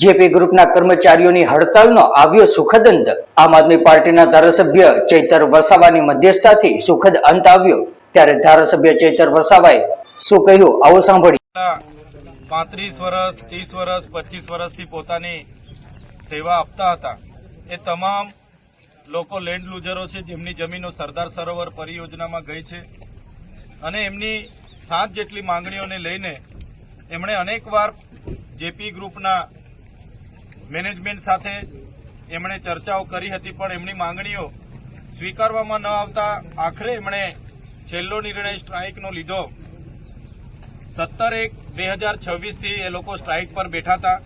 JP ગ્રુપના કર્મચારીઓની હડતાલનો આવ્યો સુખદ અંત. આમ આદમી પાર્ટીના ધારાસભ્ય ચૈતર વસાવાની મધ્યસ્થતાથી સુખદ અંત આવ્યો. ત્યારે ધારાસભ્ય ચૈતર વસાવાએ શું કહ્યું? આવો સાંભળી પાંત્રીસ વર્ષ, ત્રીસ વર્ષ, પચીસ વર્ષથી પોતાની સેવા આપતા હતા. એ તમામ લોકો લેન્ડ લુઝરો છે, જેમની જમીનો સરદાર સરોવર પરિયોજનામાં ગઈ છે. અને એમની સાત જેટલી માંગણીઓને લઈને એમણે અનેકવાર જેપી ગ્રુપના મેનેજમેન્ટ સાથે એમણે ચર્ચાઓ કરી હતી, પણ એમની માંગણીઓ સ્વીકારવામાં ન આવતા આખરે એમણે છેલ્લો નિર્ણય સ્ટ્રાઇકનો લીધો. સત્તર એક બે હજાર છવ્વીસથી એ લોકો સ્ટ્રાઇક પર બેઠા હતા.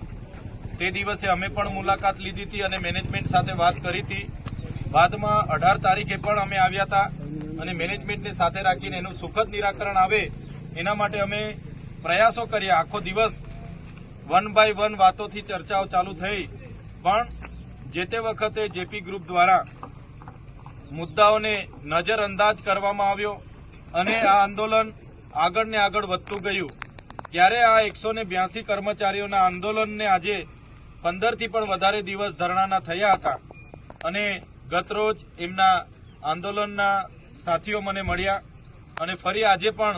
તે દિવસે અમે પણ મુલાકાત લીધી હતી અને મેનેજમેન્ટ સાથે વાત કરી હતી. બાદમાં અઢાર તારીખે પણ અમે આવ્યા હતા અને મેનેજમેન્ટને સાથે રાખીને એનું સુખદ નિરાકરણ આવે એના માટે અમે પ્રયાસો કર્યા. આખો દિવસ વન બાય વન વાતોથી ચર્ચાઓ ચાલુ થઈ. પણ જે તે વખતે જેપી ગ્રુપ દ્વારા મુદ્દાઓને નજરઅંદાજ કરવામાં આવ્યો અને આ આંદોલન આગળ ને આગળ વધતું ગયું. ત્યારે આ એકસો બ્યાસી કર્મચારીઓના આંદોલનને આજે પંદરથી પણ વધારે દિવસ ધરણાના થયા હતા. અને ગતરોજ એમના આંદોલનના સાથીઓ મને મળ્યા અને ફરી આજે પણ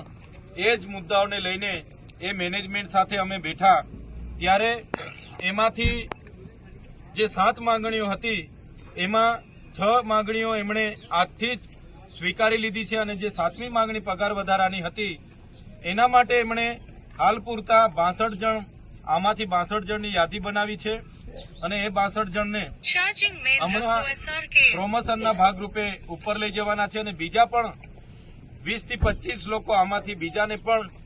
એ જ મુદ્દાઓને લઈને એ મેનેજમેન્ટ સાથે અમે બેઠા ત્યારે એમાંથી જે સાત માંગણીઓ હતી એમાં છ માંગણીઓ એમણે આજથી જ સ્વીકારી લીધી છે અને જે સાતમી માંગણી પગાર વધારાની હતી એના માટે એમણે હાલ પૂરતા બાસઠ જણ આમાંથી બાસઠ જણની યાદી બનાવી છે અને એ બાસઠ જણને હમણાં પ્રોમોશનના ભાગરૂપે ઉપર લઈ જવાના છે અને બીજા પણ વીસથી પચીસ લોકો આમાંથી બીજાને પણ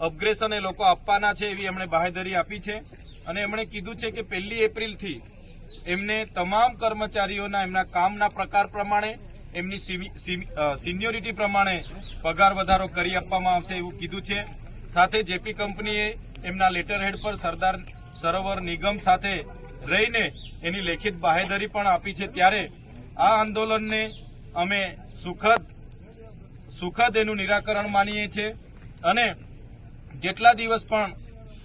અપગ્રેશન એ લોકો આપવાના છે એવી એમણે બાહેધરી આપી છે. અને એમણે કીધું છે કે પહેલી એપ્રિલથી એમને તમામ કર્મચારીઓના એમના કામના પ્રકાર પ્રમાણે, એમની સિનિયોરિટી પ્રમાણે પગાર વધારો કરી આપવામાં આવશે એવું કીધું છે. સાથે જેપી કંપનીએ એમના લેટર હેડ પર સરદાર સરોવર નિગમ સાથે રહીને એની લેખિત બાહેધરી પણ આપી છે. ત્યારે આ આંદોલનને અમે સુખદ સુખદ એનું નિરાકરણ માનીએ છીએ. અને જેટલા દિવસ પણ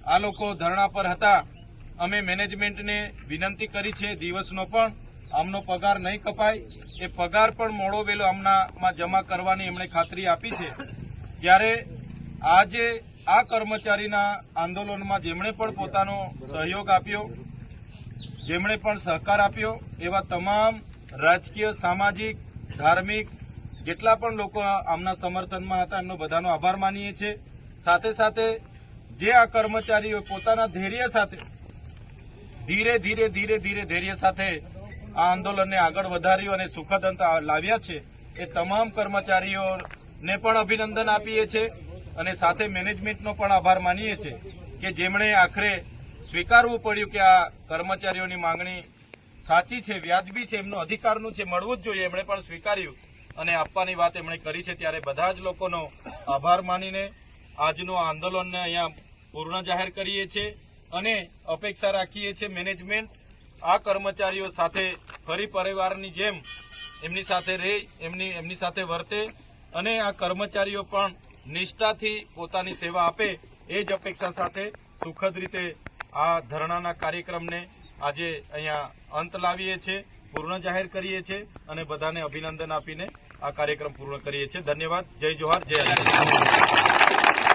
આ લોકો ધરણા પર હતા, અમે મેનેજમેન્ટને વિનંતી કરી છે દિવસનો પણ. આમનો પગાર નહીં કપાય. એ પગાર પણ મોડો વેલો આમનામાં જમા કરવાની એમણે ખાતરી આપી છે. ત્યારે આજે આ કર્મચારીના આંદોલનમાં જેમણે પણ પોતાનો સહયોગ આપ્યો, જેમણે પણ સહકાર આપ્યો, એવા તમામ રાજકીય, સામાજિક, ધાર્મિક, જેટલા પણ લોકો આમના સમર્થનમાં હતા એમનો બધાનો આભાર માનીએ છીએ. સાથે સાથે જે આ કર્મચારીઓ પોતાના ધૈર્ય સાથે ધીરે ધીરે ધીરે ધીરે ધૈર્ય સાથે આ આંદોલનને આગળ વધાર્યું અને સુખદ અંત લાવ્યા છે, એ તમામ કર્મચારીઓને પણ અભિનંદન આપીએ છીએ અને સાથે મેનેજમેન્ટનો પણ આભાર માનીએ છીએ કે જેમણે આખરે સ્વીકારવું પડ્યું કે આ કર્મચારીઓની માંગણી સાચી છે, વ્યાજબી છે, એમનો અધિકારનું છે, મળવું જ જોઈએ, એમણે પણ સ્વીકાર્યું અને આપવાની વાત એમણે કરી છે, ત્યારે બધા જ લોકોનો આભાર માનીને આજનું આંદોલનને અહીંયા પૂર્ણ જાહેર કરીએ છીએ અને અપેક્ષા રાખીએ છીએ મેનેજમેન્ટ આ કર્મચારીઓ સાથે ફરી પરિવારની જેમ એમની સાથે રહે, એમની એમની સાથે વર્તે અને આ કર્મચારીઓ પણ નિષ્ઠાથી પોતાની સેવા આપે એ જ અપેક્ષા સાથે સુખદ રીતે આ ધરણાના કાર્યક્રમને આજે અહીંયા અંત લાવીએ છીએ. પૂર્ણ જાહેર કરીએ છીએ અને બધાને અભિનંદન આપીને આ કાર્યક્રમ પૂર્ણ કરીએ છીએ. ધન્યવાદ. જય જોહાર. જય